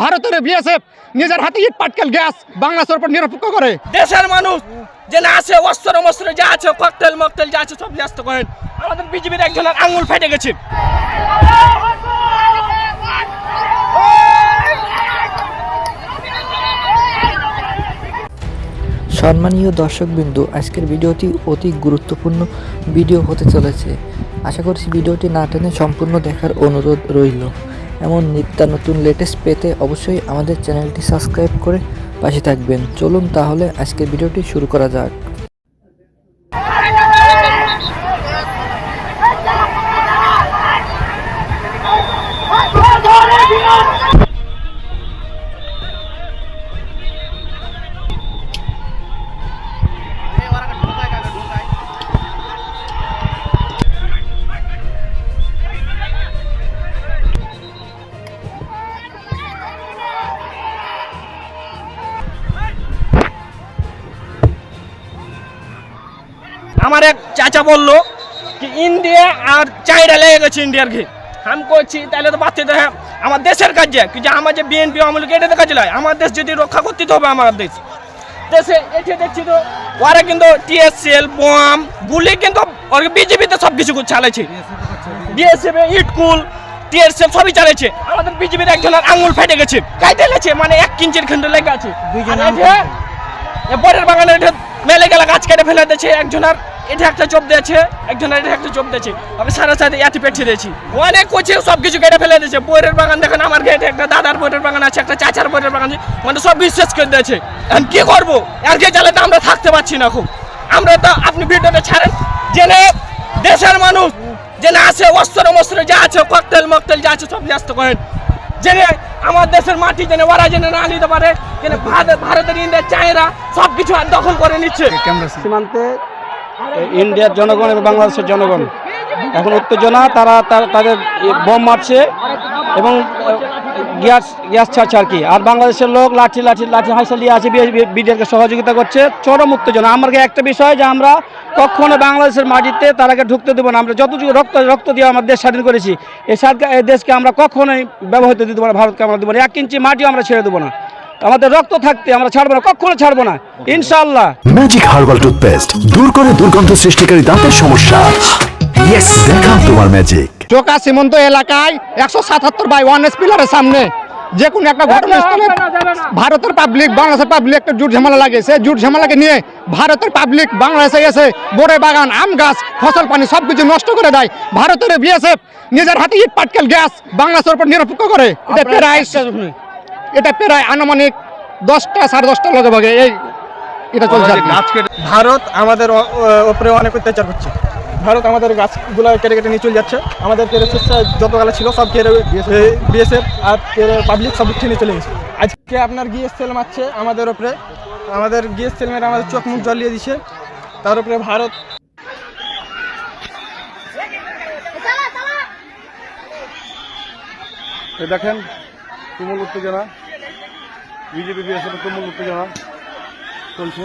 ভারতের বিএসএফ নিজের হাতে ইট পাটকেল গ্যাস বাংলাদেশের উপর নিরপেক্ষ করে। দেশের মানুষ যে না আছে অস্ত্র মস্ত্র যা আছে ককটেল মকটেল যা আছে সব ন্যস্ত করেন। আমাদের বিজেপির একজনের আঙুল ফেটে গেছে। সম্মানীয় দর্শকবিন্দু আজকের ভিডিওটি অতি গুরুত্বপূর্ণ ভিডিও হতে চলেছে। আশা করছি ভিডিওটি না টেনে সম্পূর্ণ দেখার অনুরোধ রইল। এমন নিত্য নতুন লেটেস্ট পেতে অবশ্যই আমাদের চ্যানেলটি সাবস্ক্রাইব করে পাশে থাকবেন। চলুন তাহলে আজকের ভিডিওটি শুরু করা যাক। আমার এক চাচা বলল কি ইন্ডিয়া আর চাইনা লেগে গেছে ইন্ডিয়ার ঘি। আমি করছি তাহলে তো বাচ্চা হ্যাঁ আমার দেশের কাজে কিন্তু আমার যে বিএনপি আমল এটা তো কাজে লাগে আমার দেশ যদি রক্ষা করতে হবে আমার দেশ। দেশে এটি দেখছি তো ওরা কিন্তু টিএসএল বোম গুলি কিন্তু ওরা বিজেপিতে সব কিছু চালাইছে। বিএসএফ ইটকুল টিএসএল সবই চালাইছে। আমাদের বিজেপির একজনের আঙুল ফেটে গেছে কাইতে লেছে মানে এক কিঞ্চির খন্ড লেগে আছে। বরের বাগানে মেলে গেলা গাছ কেটে ফেলে দিয়েছে একজনের। এটা একটা চোপ দিয়েছে একজনের এটা একটা চোপ দিয়েছে। আমি সারা সাথে এতে পেটছে দিয়েছি অনেক কোচে সব কিছু কেটে ফেলে দিয়েছে। বইয়ের বাগান দেখেন আমার গেটে একটা দাদার বইয়ের বাগান আছে একটা চাচার বইয়ের বাগান আছে মানে সব বিশ্বাস করে দিয়েছে। এখন কি করব? আর কে চালে তো আমরা থাকতে পারছি না খুব আমরা তো আপনি ভিডিওটা ছাড়েন। জেনে দেশের মানুষ যে না আছে অস্ত্র মস্ত্র যা আছে ককটেল মকটেল যা আছে সব ন্যস্ত করেন। জেনে আমার দেশের মাটি জেনে ওরা জেনে না নিতে পারে জেনে ভারত- ভারতের ইন্ডিয়া চায়না সব কিছু দখল করে নিচ্ছে। সীমান্তে ইন্ডিয়ার জনগণ এবং বাংলাদেশের জনগণ। এখন উত্তেজনা, তারা তাদের বোম মারছে এবং গ্যাস গ্যাস ছাড়ছে আর কি। আর বাংলাদেশের লোক লাঠি লাঠি লাঠি হাইসা নিয়ে আছে বিডিআরকে সহযোগিতা করছে। চরম উত্তেজনা। আমার একটা বিষয় যে আমরা কখনো বাংলাদেশের মাটিতে তারাকে ঢুকতে দেবো না। আমরা যতটুকু রক্ত রক্ত দিয়ে আমার দেশ স্বাধীন করেছি, এই দেশকে আমরা কখনোই ব্যবহৃত দিতে পারব ভারতকে আমরা দেবো না। এক ইঞ্চি মাটিও আমরা ছেড়ে দেবো না। আমাদের রক্ত থাকতে আমরা ছাড়বো না কখনো ছাড়বো না। ইনশাআল্লাহ। ম্যাজিক হার্বাল টুথপেস্ট দূর করে দুর্গন্ধ সৃষ্টিকারী দাঁতের সমস্যা। ইয়েস দেখাও তোমার ম্যাজিক চোকা সীমন্ত এলাকায় একশো সাতাত্তর বাই ওয়ান এস পিলারের সামনে। যে কোনো একটা ঘটনাস্থলে ভারতের পাবলিক বাংলাদেশের পাবলিক একটা জুট ঝামেলা লাগে সেই জুট ঝামেলাকে নিয়ে ভারতের পাবলিক বাংলাদেশে এসে বোরে বাগান আম গাছ ফসল পানি সব কিছু নষ্ট করে দেয়। ভারতের বিএসএফ নিজের হাতে ইট পাটকেল গ্যাস বাংলাদেশের উপর নিরপেক্ষ করে। এটা প্রায় এটা প্রায় আনুমানিক দশটা সাড়ে দশটা লগে ভাগে এই এটা চলছে ভারত আমাদের ওপরে অনেক অত্যাচার করছে ভারত আমাদের গাছগুলো কেটে কেটে নিয়ে চলে যাচ্ছে। আমাদের কেড়ে যত গালা ছিল সব কেড়ে বিএসএফ আর কেড়ে পাবলিক সব নিয়ে চলে গেছে। আজকে আপনার গিএসএল মারছে আমাদের ওপরে। আমাদের গিএসএল মেরে আমাদের চোখ মুখ জ্বলিয়ে দিচ্ছে তার উপরে ভারত দেখেন তুমুল উত্তেজনা। বিজেপি বিএসএফ তুমুল উত্তেজনা চলছে।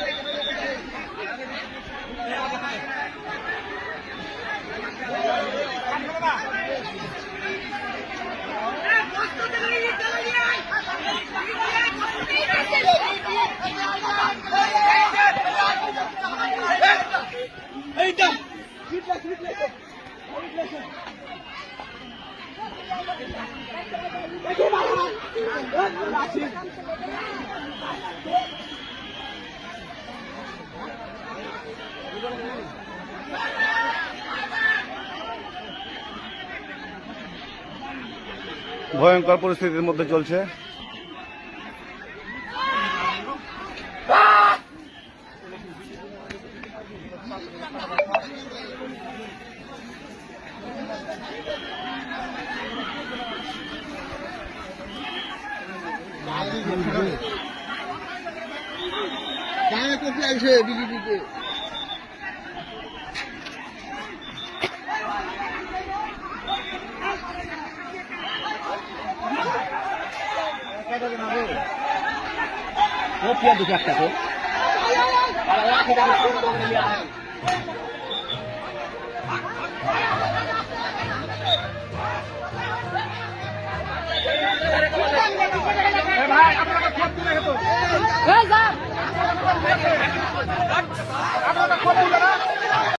ভয়ঙ্কর পরিস্থিতির মধ্যে চলছে। কানে করতে আইসে বিজেপিকে একটা তো আপনারা